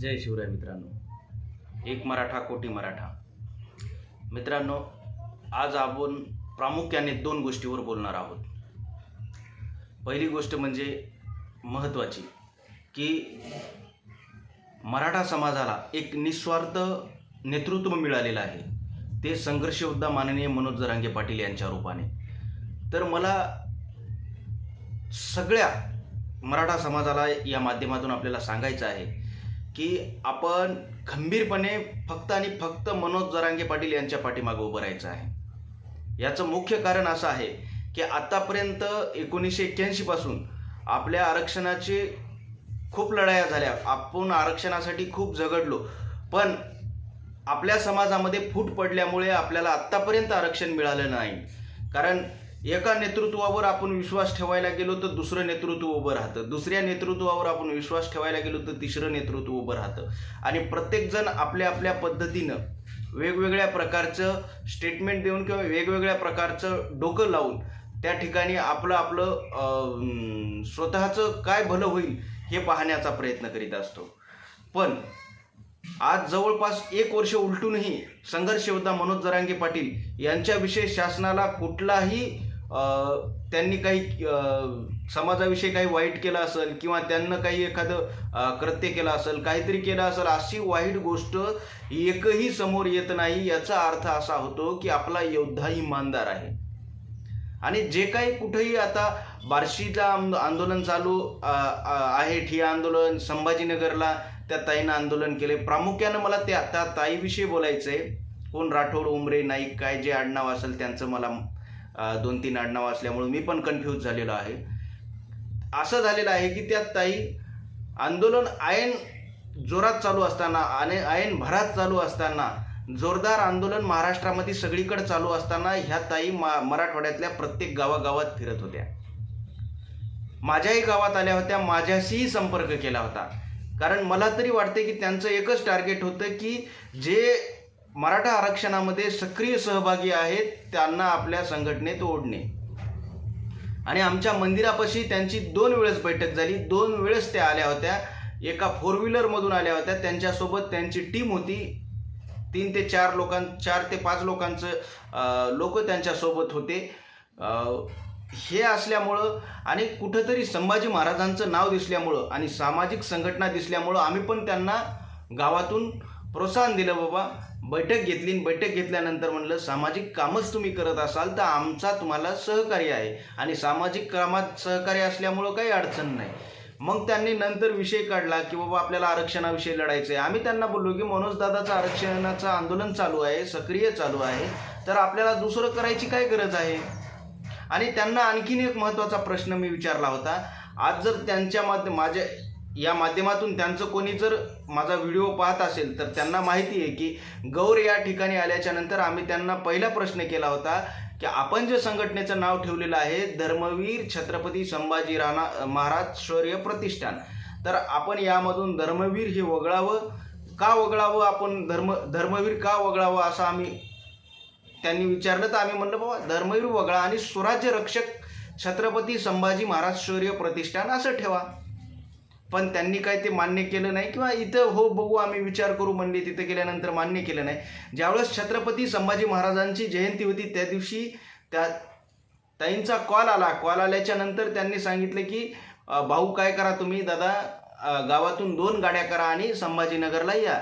जय शिवराय मित्रांनो. एक मराठा कोटी मराठा. मित्रांनो आज आपण प्रामुख्याने दोन गोष्टीवर बोलणार आहोत. पहिली गोष्ट म्हणजे महत्त्वाची की मराठा समाजाला एक निस्वार्थ नेतृत्व मिळालेलं आहे. ते संघर्षयोद्धा माननीय मनोज जरांगे पाटील यांच्या रूपाने. तर मला सगळ्या मराठा समाजाला या माध्यमातून आपल्याला सांगायचं आहे की आपण खंबीरपणे फक्त आणि फक्त मनोज जरांगे पाटील यांच्या पाठीमागे उभं राहायचं आहे. याचं मुख्य कारण असं आहे की आतापर्यंत एकोणीसशे एक्क्याऐंशीपासून आपल्या आरक्षणाचे खूप लढाया झाल्या. आपण आरक्षणासाठी खूप झगडलो. पण आपल्या समाजामध्ये फूट पडल्यामुळे आपल्याला आत्तापर्यंत आरक्षण मिळालं नाही. कारण एका नेतृत्वावर आपण विश्वास ठेवायला गेलो तर दुसरं नेतृत्व उभं राहतं. दुसऱ्या नेतृत्वावर आपण विश्वास ठेवायला गेलो तर तिसरं नेतृत्व उभं राहतं. आणि प्रत्येकजण आपल्या आपल्या पद्धतीनं वेगवेगळ्या प्रकारचं स्टेटमेंट देऊन किंवा वेगवेगळ्या प्रकारचं डोकं लावून त्या ठिकाणी आपलं आपलं स्वतःचं काय भलं होईल हे पाहण्याचा प्रयत्न करीत असतो. पण आज जवळपास एक वर्ष उलटूनही संघर्ष योद्धा मनोज जरांगे पाटील यांच्याविषयी शासनाला कुठलाही त्यांनी काही समाजाविषयी काही वाईट केलं असेल किंवा त्यांना काही एखादं कृत्य केलं असेल काहीतरी केलं असेल अशी वाईट गोष्ट एकही समोर येत नाही याचा अर्थ असा होतो की आपला योद्धा इमानदार आहे. आणि जे काही कुठेही आता बार्शीला आंदोलन चालू आहे ठिया आंदोलन संभाजीनगरला त्या ताईनं आंदोलन केले. प्रामुख्यानं मला त्या त्या ताईविषयी बोलायचं आहे कोण राठोड उमरे नाईक काय जे आडनाव असेल त्यांचं मला दोन तीन आडनाव असल्यामुळे मी पण कन्फ्यूज झालेलो आहे. असं झालेलं आहे की त्या ताई आंदोलन आयन जोरात चालू असताना आणि आयन भरात चालू असताना जोरदार आंदोलन महाराष्ट्रामध्ये सगळीकडे चालू असताना ह्या ताई मा मराठवाड्यातल्या प्रत्येक गावागावात फिरत होत्या. माझ्याही गावात आल्या होत्या माझ्याशीही संपर्क केला होता. कारण मला तरी वाटते की त्यांचं एकच टार्गेट होतं की जे मराठा आरक्षणामध्ये सक्रिय सहभागी आहेत त्यांना आपल्या संघटनेत ओढणे. आणि आमच्या मंदिरापाशी त्यांची दोन वेळेस बैठक झाली. दोन वेळेस त्या आल्या होत्या. एका फोर व्हीलरमधून आल्या होत्या. त्यांच्यासोबत त्यांची टीम होती. तीन ते चार लोकां चार ते पाच लोकांचं लोक त्यांच्यासोबत होते. हे असल्यामुळं आणि कुठंतरी संभाजी महाराजांचं नाव दिसल्यामुळं आणि सामाजिक संघटना दिसल्यामुळं आम्ही पण त्यांना गावातून प्रोत्साहन दिलं बाबा. बैठक घेतली आणि बैठक घेतल्यानंतर म्हणलं सामाजिक कामच तुम्ही करत असाल तर आमचा तुम्हाला सहकार्य आहे. आणि सामाजिक कामात सहकार्य असल्यामुळं काही अडचण नाही. मग त्यांनी नंतर विषय काढला की बाबा आपल्याला आरक्षणाविषयी लढायचं आहे. आम्ही त्यांना बोललो की मनोजदादाचं आरक्षणाचं आंदोलन चालू आहे सक्रिय चालू आहे. तर आपल्याला दुसरं करायची काय गरज आहे? आणि त्यांना आणखीन एक महत्त्वाचा प्रश्न मी विचारला होता. आज जर त्यांच्या माध्य माझ्या या माध्यमातून त्यांचं कोणी जर माझा व्हिडिओ पाहत असेल तर त्यांना माहिती आहे की गौर या ठिकाणी आल्याच्यानंतर आम्ही त्यांना पहिला प्रश्न केला होता की आपण जे संघटनेचं नाव ठेवलेलं आहे धर्मवीर छत्रपती संभाजी राणा महाराज शौर्य प्रतिष्ठान. तर आपण यामधून धर्मवीर हे वगळावं का वगळावं आपण धर्म धर्मवीर का वगळावं असं आम्ही त्यांनी विचारलं तर आम्ही म्हणलं बाबा धर्मवीर वगळा आणि स्वराज्य रक्षक छत्रपती संभाजी महाराज शौर्य प्रतिष्ठान असं ठेवा. पण त्यांनी काय ते मान्य केलं नाही किंवा इथं हो बघू आम्ही विचार करू म्हणले तिथं गेल्यानंतर मान्य केलं नाही. ज्यावेळेस छत्रपती संभाजी महाराजांची जयंती होती त्या दिवशी त्या ताईंचा कॉल आला. कॉल आल्याच्यानंतर त्यांनी सांगितलं की भाऊ काय करा तुम्ही? दादा गावातून दोन गाड्या करा आणि संभाजीनगरला या.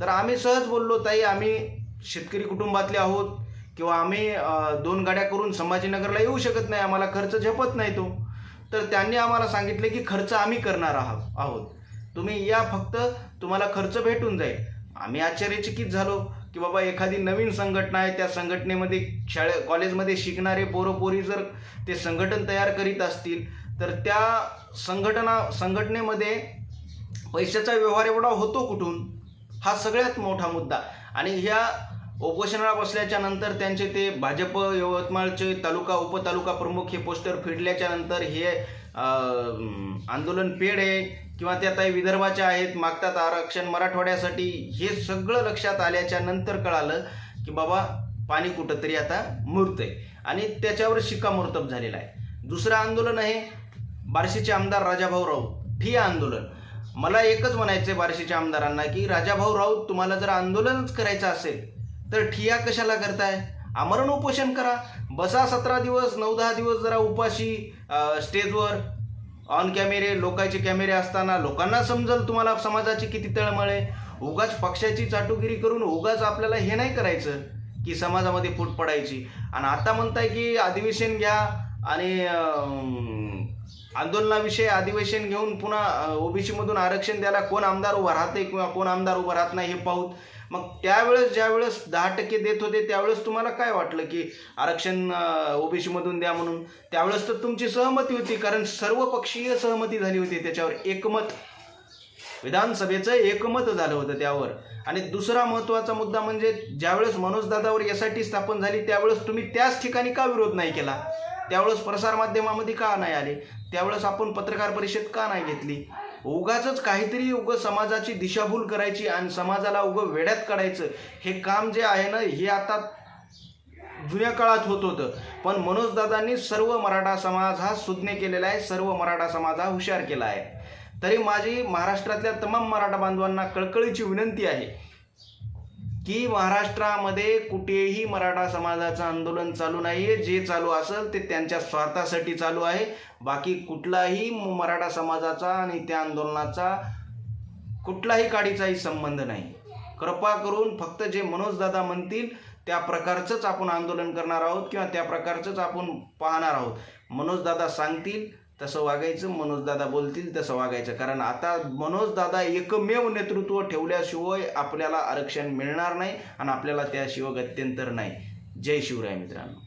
तर आम्ही सहज बोललो ताई आम्ही शेतकरी कुटुंबातले आहोत किंवा आम्ही दोन गाड्या करून संभाजीनगरला येऊ शकत नाही. आम्हाला खर्च झेपत नाही तो. तर त्यांनी आम्हाला सांगितले की खर्च आम्ही करणार आहो- आहोत. तुम्ही या फक्त तुम्हाला खर्च भेटून जाईल. आम्ही आश्चर्यचकित झालो की बाबा एखादी नवीन संघटना आहे त्या संघटनेमध्ये शाळे कॉलेजमध्ये शिकणारे पोरं पोरी जर ते संघटन तयार करीत असतील तर त्या संघटना संघटनेमध्ये पैशाचा व्यवहार एवढा होतो कुठून? हा सगळ्यात मोठा मुद्दा. आणि ह्या उपोषणाला बसल्याच्या नंतर त्यांचे ते भाजप यवतमाळचे तालुका उपतालुका प्रमुख हे पोस्टर फिडल्याच्या नंतर हे आंदोलन पेड आहे किंवा त्या ताई विदर्भाच्या आहेत मागतात आरक्षण मराठवाड्यासाठी हे सगळं लक्षात आल्याच्यानंतर कळालं की बाबा पाणी कुठंतरी आता मुरतंय. आणि त्याच्यावर शिक्कामोर्तब झालेला आहे. दुसरं आंदोलन आहे बार्शीचे आमदार राजाभाऊ राऊत. ठिया आंदोलन. मला एकच म्हणायचं आहे बार्शीच्या आमदारांना की राजाभाऊ राऊत तुम्हाला जर आंदोलनच करायचं असेल तर ठिया कशाला करताय? आमरण उपोषण करा. बसा सतरा दिवस नऊ दहा दिवस जरा उपाशी स्टेजवर. ऑन कॅमेरे लोकांचे कॅमेरे असताना लोकांना समजल तुम्हाला समाजाची किती तळमळ आहे. उगाच पक्षाची चाटुगिरी करून उगाच आपल्याला हे नाही करायचं की समाजामध्ये फूट पडायची. आणि आता म्हणताय की अधिवेशन घ्या आणि आंदोलनाविषयी अधिवेशन घेऊन पुन्हा ओबीसी मधून आरक्षण द्यायला कोण आमदार उभा राहते किंवा कोण आमदार उभा राहत नाही हे पाहूत. मग त्यावेळेस ज्यावेळेस दहा टक्के देत होते त्यावेळेस तुम्हाला काय वाटलं की आरक्षण ओबीसीमधून द्या म्हणून? त्यावेळेस तर तुमची सहमती होती कारण सर्व पक्षीय सहमती झाली होती त्याच्यावर. एकमत. विधानसभेचं एकमत झालं होतं त्यावर. आणि दुसरा महत्त्वाचा मुद्दा म्हणजे ज्यावेळेस मनोजदादावर यासाठी स्थापन झाली त्यावेळेस तुम्ही त्याच ठिकाणी का विरोध नाही केला? त्यावेळेस प्रसारमाध्यमामध्ये का नाही आले? त्यावेळेस आपण पत्रकार परिषद का नाही घेतली? उगाच काहीतरी उगं समाजाची दिशाभूल करायची आणि समाजाला उगं वेड्यात काढायचं हे काम जे आहे ना हे आता जुन्या काळात होत होतं. पण मनोजदादांनी सर्व मराठा समाज हा सुज्ञ केलेला आहे सर्व मराठा समाज हा हुशार केला आहे. तरी माझी महाराष्ट्रातल्या तमाम मराठा बांधवांना कळकळीची विनंती आहे की महाराष्ट्रामध्ये कुठेही मराठा समाजाचं आंदोलन चालू नाही आहे जे चालू असेल ते त्यांच्या स्वार्थासाठी चालू आहे. बाकी कुठलाही मराठा समाजाचा आणि त्या आंदोलनाचा कुठलाही काडीचाही संबंध नाही. कृपा करून फक्त जे मनोजदादा म्हणतील त्या प्रकारचंच आपण आंदोलन करणार आहोत किंवा त्या प्रकारचंच आपण पाहणार आहोत. मनोजदादा सांगतील तसं वागायचं मनोजदादा बोलतील तसं वागायचं. कारण आता मनोजदादा एकमेव नेतृत्व ठेवल्याशिवाय आपल्याला आरक्षण मिळणार नाही आणि आपल्याला त्याशिवाय गत्यंतर नाही. जय शिवराय मित्रांनो.